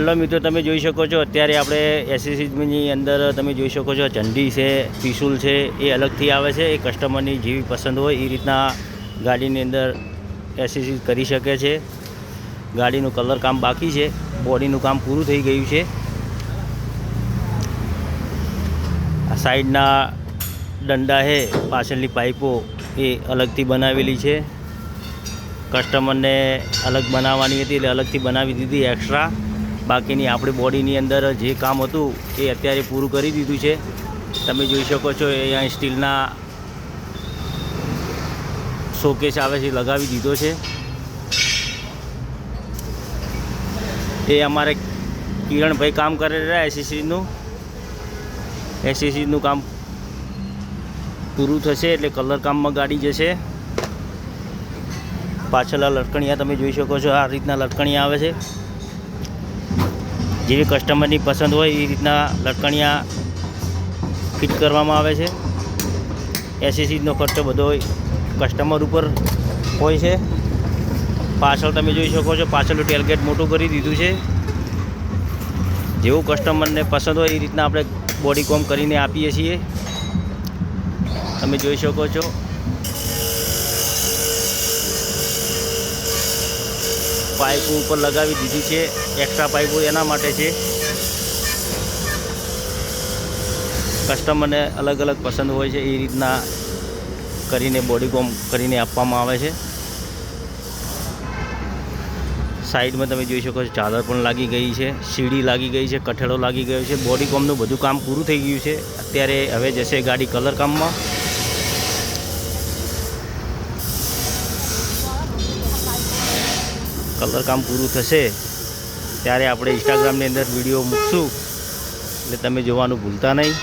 Hello મિત્રો, તમે જોઈ શકો છો, અત્યારે આપણે એસએસસીની અંદર તમે જોઈ શકો છો, ચંડી છે, ત્રિશુલ છે, એ અલગથી આવે છે, એ કસ્ટમરની જેવી પસંદ હોય, એ રીતના ગાડીની અંદર એસએસસી કરી શકે છે. ગાડીનું કલર કામ બાકી છે બોડીનું કામ પૂરું થઈ ગયું છે. આ સાઈડના દંડા છે, પાછળની પાઇપો એ અલગથી બનાવેલી છે. કસ્ટમરને અલગ બનાવવાની હતી, એટલે અલગથી બનાવી દીધી એક્સ્ટ્રા બાકીની આપણી બોડીની અંદર જે કામ હતું એ અત્યારે પૂરું કરી દીધું છે. તમે જોઈ શકો છો, એ અહીંયા સ્ટીલના શોકેસ આવે છે, લગાવી દીધો છે. એ અમારે કિરણભાઈ કામ કરી રહ્યા એસીસીનું એસીસીનું કામ પૂરું થશે એટલે કલર કામમાં ગાડી જશે. પાછળના લટકણીયા તમે જોઈ શકો છો, આ રીતના લટકણીયા આવે છે. જેવી કસ્ટમરની પસંદ હોય એ રીતના લટકણિયા ફિટ કરવામાં આવે છે. એસીસીનો ખર્ચો બધો કસ્ટમર ઉપર હોય છે. પાછળ તમે જોઈ શકો છો પાછળનું ટેલગેટ મોટું કરી દીધું છે. જેવું કસ્ટમરને પસંદ હોય એ રીતના આપણે બોડી કોમ કરીને આપીએ છીએ. તમે જોઈ શકો છો. પાઇપ ઉપર લગાવી દીધી છે એક્સ્ટ્રા પાઇપો એના માટે છે. કસ્ટમરને અલગ અલગ પસંદ હોય છે, એ રીતના કરીને બોડી કોમ કરીને આપવામાં આવે છે. સાઈડમાં તમે જોઈ શકો છો, ચાદર પણ લાગી ગઈ છે, સીડી લાગી ગઈ છે, કઠેડો લાગી ગયો છે. બોડી કોમનું બધું કામ પૂરું થઈ ગયું છે. અત્યારે હવે જશે ગાડી કલર કામમાં. કલર કામ પૂરું થશે, ત્યારે આપણે ઇન્સ્ટાગ્રામની અંદર વીડિયો મૂકશું. એટલે તમે જોવાનું ભૂલતા નહીં.